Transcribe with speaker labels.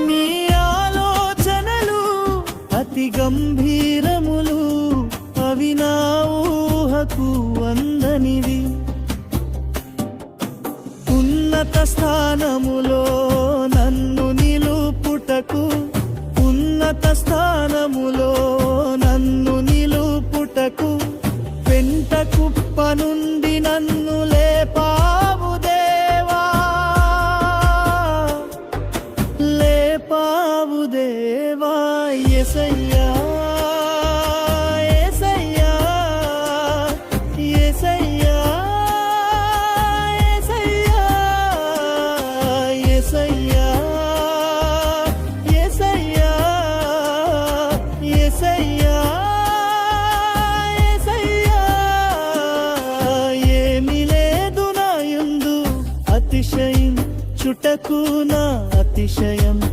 Speaker 1: నీ ఆలోచనలు అతి గంభీరములు అవి నా ఊహకు అందనివి ఉన్నత స్థానములో నన్ను నిలుపుటకు ఉన్నత స్థానములో నన్ను నిలుపుటకు పెంట కుప్ప నుండి నన్ను ప్రభుదేవా ఎసయ్యా అతిశయం చుటకు నా అతిశయం.